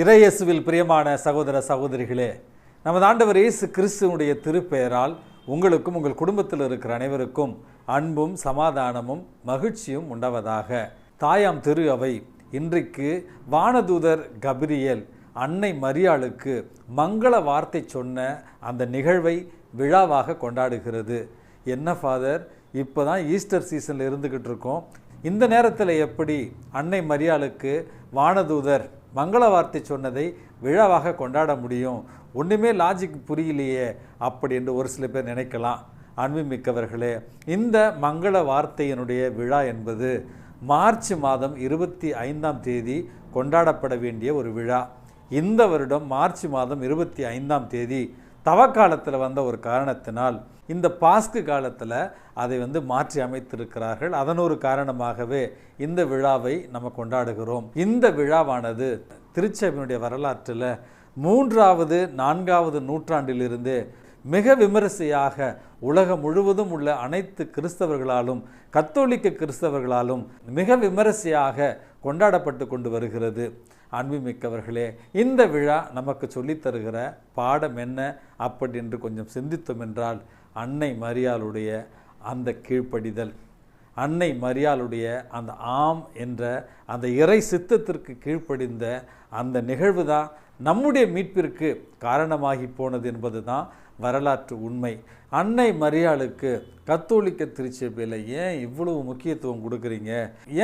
இறையேசுவில் பிரியமான சகோதர சகோதரிகளே நமது ஆண்டவர் இயேசு கிறிஸ்துவனுடைய திருப்பெயரால் உங்களுக்கும் உங்கள் குடும்பத்தில் இருக்கிற அனைவருக்கும் அன்பும் சமாதானமும் மகிழ்ச்சியும் உண்டவதாக. தாயாம் திரு அவை இன்றைக்கு வானதூதர் கபிரியல் அன்னை மரியாளுக்கு மங்கள வார்த்தை சொன்ன அந்த நிகழ்வை விழாவாக கொண்டாடுகிறது. என்ன ஃபாதர்? இப்போ தான் ஈஸ்டர் சீசனில் இருந்துக்கிட்டு இருக்கோம். இந்த நேரத்தில் எப்படி அன்னை மரியாளுக்கு வானதூதர் மங்கள வார்த்தை சொன்னதை விழாவாக கொண்டாட முடியும். ஒன்றுமே லாஜிக் புரியலையே அப்படி என்று ஒரு சில பேர் நினைக்கலாம். அன்புமிக்கவர்களே இந்த மங்கள வார்த்தையினுடைய விழா என்பது மார்ச் மாதம் இருபத்தி ஐந்தாம் தேதி கொண்டாடப்பட வேண்டிய ஒரு விழா. இந்த வருடம் மார்ச் மாதம் இருபத்தி ஐந்தாம் தேதி தவக்காலத்தில் வந்த ஒரு காரணத்தினால் இந்த பாஸ்கு காலத்தில் அதை வந்து மாற்றி அமைத்திருக்கிறார்கள். அதன் ஒரு காரணமாகவே இந்த விழாவை நம்ம கொண்டாடுகிறோம். இந்த விழாவானது திருச்சபையினுடைய வரலாற்றில் மூன்றாவது நான்காவது நூற்றாண்டிலிருந்து மிக விமரிசையாக உலகம் முழுவதும் உள்ள அனைத்து கிறிஸ்தவர்களாலும் கத்தோலிக்க கிறிஸ்தவர்களாலும் மிக விமரிசையாக கொண்டாடப்பட்டு கொண்டு வருகிறது. அன்புமிக்கவர்களே இந்த விழா நமக்கு சொல்லித் தருகிற பாடம் என்ன? அப்படி என்று கொஞ்சம் சிந்தித்தோம் என்றால் அன்னை மரியாளுடைய அந்த கீழ்ப்படிதல் அன்னை மரியாளுடைய அந்த ஆம் என்ற அந்த இறை சித்தத்திற்கு கீழ்ப்படிந்த அந்த நிகழ்வு தான் நம்முடைய மீட்பிற்கு காரணமாகி போனது என்பது தான் வரலாற்று உண்மை. அன்னை மரியாளுக்கு கத்தோலிக்க திருச்சபையில் ஏன் இவ்வளவு முக்கியத்துவம் கொடுக்குறீங்க?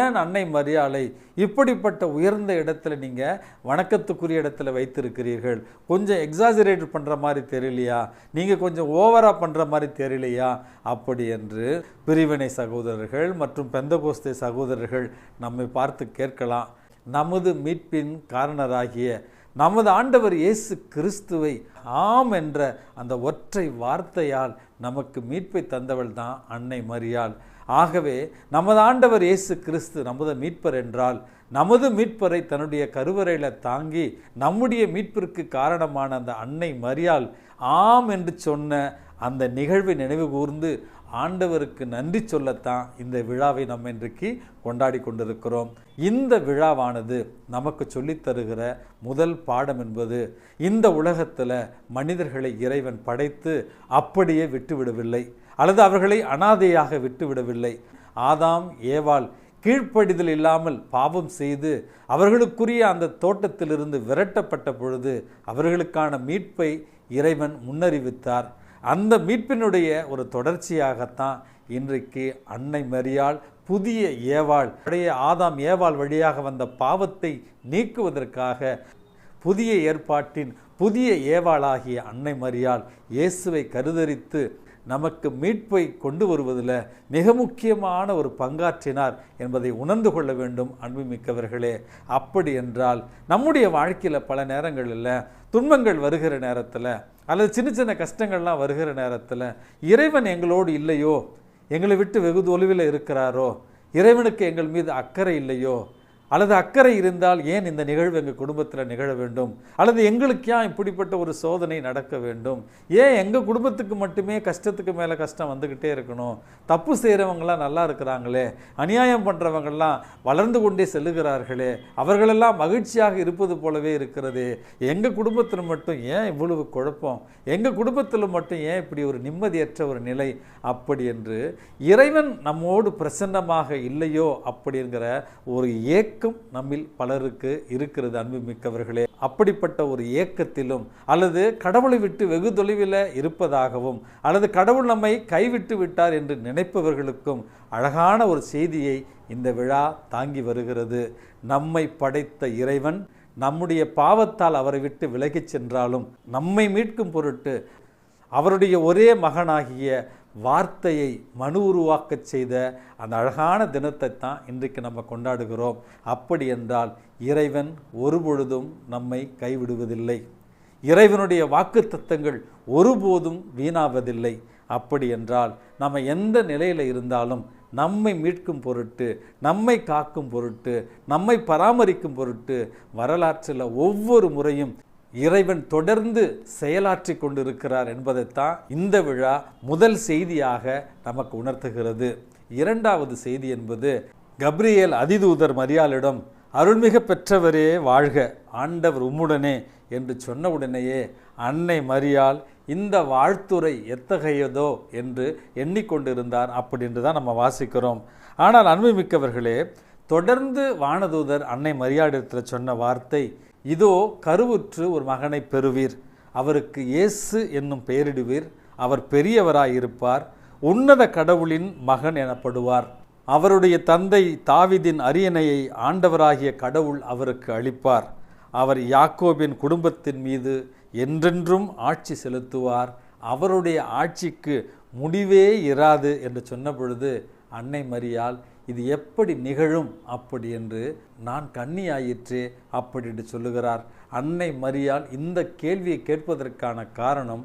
ஏன் அன்னை மரியாளை இப்படிப்பட்ட உயர்ந்த இடத்துல நீங்கள் வணக்கத்துக்குரிய இடத்துல வைத்திருக்கிறீர்கள்? கொஞ்சம் எக்ஸாஜரேட் பண்ணுற மாதிரி தெரியலையா? நீங்கள் கொஞ்சம் ஓவராக பண்ணுற மாதிரி தெரியலையா? அப்படி என்று பிரிவினை சகோதரர்கள் மற்றும் பெந்தகோஸ்தே சகோதரர்கள் நம்மை பார்த்து கேட்கலாம். நமது மீட்பின் காரணராகிய நமது ஆண்டவர் இயேசு கிறிஸ்துவை ஆம் என்ற அந்த ஒற்றை வார்த்தையால் நமக்கு மீட்பை தந்தவள் தான் அன்னை மரியாள். ஆகவே நமது ஆண்டவர் இயேசு கிறிஸ்து நமது மீட்பர் என்றால் நமது மீட்பரை தன்னுடைய கருவறையில் தாங்கி நம்முடைய மீட்பிற்கு காரணமான அந்த அன்னை மரியாள் ஆம் என்று சொன்ன அந்த நிகழ்வை நினைவு கூர்ந்து ஆண்டவருக்கு நன்றி சொல்லத்தான் இந்த விழாவை நம்ம இன்றைக்கு கொண்டாடி கொண்டிருக்கிறோம். இந்த விழாவானது நமக்கு சொல்லித் தருகிற முதல் பாடம் என்பது இந்த உலகத்தில் மனிதர்களை இறைவன் படைத்து அப்படியே விட்டுவிடவில்லை. அல்லது அவர்களை அனாதையாக விட்டுவிடவில்லை. ஆதாம் ஏவாள் கீழ்ப்படிதல் இல்லாமல் பாவம் செய்து அவர்களுக்குரிய அந்த தோட்டத்திலிருந்து விரட்டப்பட்ட பொழுது அவர்களுக்கான மீட்பை இறைவன் முன்னறிவித்தார். அந்த மீட்பினுடைய ஒரு தொடர்ச்சியாகத்தான் இன்றைக்கு அன்னை மரியாள் புதிய ஏவாள் பழைய ஆதாம் ஏவாள் வழியாக வந்த பாவத்தை நீக்குவதற்காக புதிய ஏற்பாட்டின் புதிய ஏவாளாகிய அன்னை மரியாள் இயேசுவை கருதரித்து நமக்கு மீட்பை கொண்டு வருவதில் மிக முக்கியமான ஒரு பங்காற்றினார் என்பதை உணர்ந்து கொள்ள வேண்டும் அன்புமிக்கவர்களே. அப்படி என்றால் நம்முடைய வாழ்க்கையில் பல நேரங்களில் துன்பங்கள் வருகிற நேரத்தில் அல்லது சின்ன சின்ன கஷ்டங்கள்லாம் வருகிற நேரத்தில் இறைவன் எங்களோடு இல்லையோ? எங்களை விட்டு வெகு தொலைவில் இருக்கிறாரோ? இறைவனுக்கு எங்கள் மீது அக்கறை இல்லையோ? அல்லது அக்கறை இருந்தால் ஏன் இந்த நிகழ்வு எங்கள் குடும்பத்தில் நிகழ வேண்டும்? அல்லது எங்களுக்கு ஏன் இப்படிப்பட்ட ஒரு சோதனை நடக்க வேண்டும்? ஏன் எங்கள் குடும்பத்துக்கு மட்டுமே கஷ்டத்துக்கு மேலே கஷ்டம் வந்துக்கிட்டே இருக்கணும்? தப்பு செய்கிறவங்களாம் நல்லா இருக்கிறாங்களே. அநியாயம் பண்ணுறவங்கள்லாம் வளர்ந்து கொண்டே செல்லுகிறார்களே. அவர்களெல்லாம் மகிழ்ச்சியாக இருப்பது போலவே இருக்கிறது. எங்கள் குடும்பத்தில் மட்டும் ஏன் இவ்வளவு குழப்பம்? எங்கள் குடும்பத்தில் மட்டும் ஏன் இப்படி ஒரு நிம்மதியற்ற ஒரு நிலை? அப்படி என்று இறைவன் நம்மோடு பிரசன்னமாக இல்லையோ அப்படிங்கிற ஒரு ஏக்க ஏக்கம் நம்மில் பலருக்கு இருக்கிறது அன்பு மிக்கவர்களே. அப்படிப்பட்ட ஒரு ஏக்கத்திலும் அல்லது கடவுளை விட்டு வெகு தொலைவில் இருப்பதாகவும் அல்லது கடவுள் நம்மை கைவிட்டு விட்டார் என்று நினைப்பவர்களுக்கும் அழகான ஒரு செய்தியை இந்த விழா தாங்கி வருகிறது. நம்மை படைத்த இறைவன் நம்முடைய பாவத்தால் அவரை விட்டு விலகிச் சென்றாலும் நம்மை மீட்கும் பொருட்டு அவருடைய ஒரே மகனாகிய வார்த்தையை மனு உருவாக்கச் செய்த அந்த அழகான தினத்தை தான் இன்றைக்கு நம்ம கொண்டாடுகிறோம். அப்படி என்றால் இறைவன் ஒருபொழுதும் நம்மை கைவிடுவதில்லை. இறைவனுடைய வாக்கு தத்தங்கள் ஒருபோதும் வீணாவதில்லை. அப்படி என்றால் நம்ம எந்த நிலையில் இருந்தாலும் நம்மை மீட்கும் பொருட்டு நம்மை காக்கும் பொருட்டு நம்மை பராமரிக்கும் பொருட்டு வரலாற்றில் ஒவ்வொரு முறையும் இறைவன் தொடர்ந்து செயலாற்றி கொண்டிருக்கிறார் என்பதைத்தான் இந்த விழா முதல் செய்தியாக நமக்கு உணர்த்துகிறது. இரண்டாவது செய்தி என்பது கப்ரியேல் அதிதூதர் மரியாளிடம் அருள்மிக பெற்றவரே வாழ்க. ஆண்டவர் உம்முடனே என்று சொன்ன உடனேயே அன்னை மரியாள் இந்த வாழ்த்துரை எத்தகையதோ என்று எண்ணிக்கொண்டிருந்தார் அப்படி என்று தான் நம்ம வாசிக்கிறோம். ஆனால் அன்புமிக்கவர்களே தொடர்ந்து வானதூதர் அன்னை மரியாளிடத்தில் சொன்ன வார்த்தை இதோ கருவுற்று ஒரு மகனை பெறுவீர். அவருக்கு இயேசு என்னும் பெயரிடுவீர். அவர் பெரியவராயிருப்பார். உன்னத கடவுளின் மகன் எனப்படுவார். அவருடைய தந்தை தாவிதின் அரியணையை ஆண்டவராகிய கடவுள் அவருக்கு அளிப்பார். அவர் யாக்கோபின் குடும்பத்தின் மீது என்றென்றும் ஆட்சி செலுத்துவார். அவருடைய ஆட்சிக்கு முடிவே இராது என்று சொன்ன பொழுது அன்னை மரியால் இது எப்படி நிகழும் அப்படி என்று நான் கன்னியாயிற்றே அப்படி என்று சொல்லுகிறார். அன்னை மரியால் இந்த கேள்வியை கேட்பதற்கான காரணம்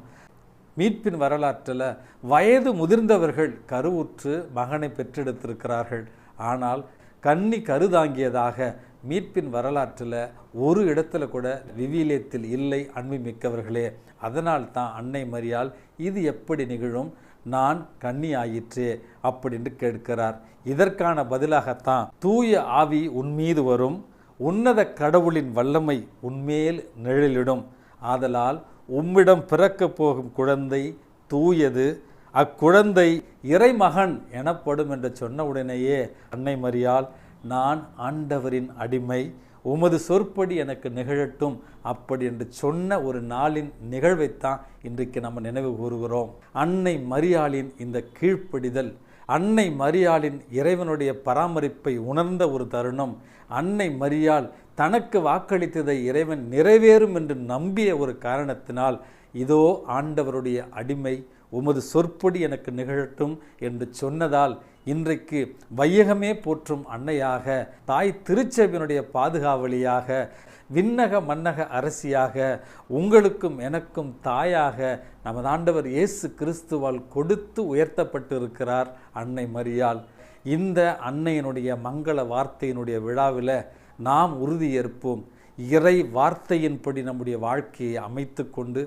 மீட்பின் வரலாற்றில் வயது முதிர்ந்தவர்கள் கருவுற்று மகனை பெற்றெடுத்திருக்கிறார்கள். ஆனால் கன்னி கருதாங்கியதாக மீட்பின் வரலாற்றில் ஒரு இடத்துல கூட விவிலியத்தில் இல்லை அன்பு மிக்கவர்களே அதனால் தான் அன்னை மரியால் இது எப்படி நிகழும்? நான் கண்ணி ஆயிற்றே அப்படின்னு கேட்கிறார். இதற்கான பதிலாகத்தான் தூய ஆவி உன்மீது வரும் உன்னத கடவுளின் வல்லமை உன்மேல் நிழலிடும். ஆதலால் உம்மிடம் பிறக்கப் போகும் குழந்தை தூயது அக்குழந்தை இறைமகன் எனப்படும் என்று சொன்ன உடனேயே அன்னை மரியாள் நான் ஆண்டவரின் அடிமை உமது சொற்படி எனக்கு நிகழட்டும் அப்படி என்று சொன்ன ஒரு நாளின் நிகழ்வைத்தான் இன்றைக்கு நம்ம நினைவு கூறுகிறோம். அன்னை மரியாளின் இந்த கீழ்ப்படிதல் அன்னை மரியாளின் இறைவனுடைய பராமரிப்பை உணர்ந்த ஒரு தருணம். அன்னை மரியாள் தனக்கு வாக்களித்ததை இறைவன் நிறைவேறும் என்று நம்பிய ஒரு காரணத்தினால் இதோ ஆண்டவருடைய அடிமை உமது சொற்படி எனக்கு நிகழட்டும் என்று சொன்னதால் இன்றைக்கு வையகமே போற்றும் அன்னையாக தாய் திருச்செவினுடைய பாதுகாவலியாக விண்ணக மன்னக அரசியாக உங்களுக்கும் எனக்கும் தாயாக நமது ஆண்டவர் இயேசு கிறிஸ்துவால் கொடுத்து உயர்த்தப்பட்டிருக்கிறார் அன்னை மரியாள். இந்த அன்னையினுடைய மங்கள வார்த்தையினுடைய விழாவில் நாம் உறுதியேற்போம். இறை வார்த்தையின்படி நம்முடைய வாழ்க்கையை அமைத்து கொண்டு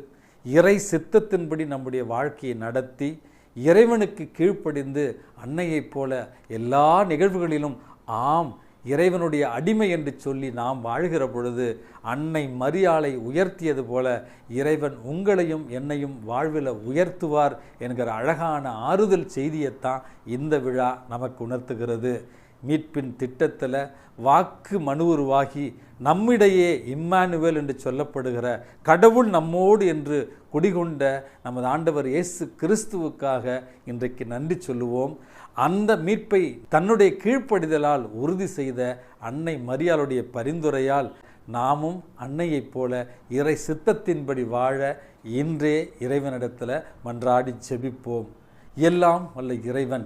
இறை சித்தத்தின்படி நம்முடைய வாழ்க்கையை நடத்தி இறைவனுக்கு கீழ்ப்படிந்து அன்னையைப் போல எல்லா நிகழ்வுகளிலும் ஆம் இறைவனுடைய அடிமை என்று சொல்லி நாம் வாழ்கிற பொழுது அன்னை மரியாளை உயர்த்தியது போல இறைவன் உங்களையும் என்னையும் வாழ்வில் உயர்த்துவார் என்கிற அழகான ஆறுதல் செய்தியைத்தான் இந்த விழா நமக்கு உணர்த்துகிறது. மீட்பின் திட்டத்தில் வாக்கு மனு உருவாகி நம்மிடையே இம்மானுவேல் என்று சொல்லப்படுகிற கடவுள் நம்மோடு என்று குடிகொண்ட நமது ஆண்டவர் இயேசு கிறிஸ்துவுக்காக இன்றைக்கு நன்றி சொல்லுவோம். அந்த மீட்பை தன்னுடைய கீழ்ப்படிதலால் உறுதி செய்த அன்னை மரியாளுடைய பரிந்துரையால் நாமும் அன்னையைப் போல இறை சித்தத்தின்படி வாழ இன்றே இறைவனிடத்தில் மன்றாடி செபிப்போம் எல்லாம் வல்ல இறைவன்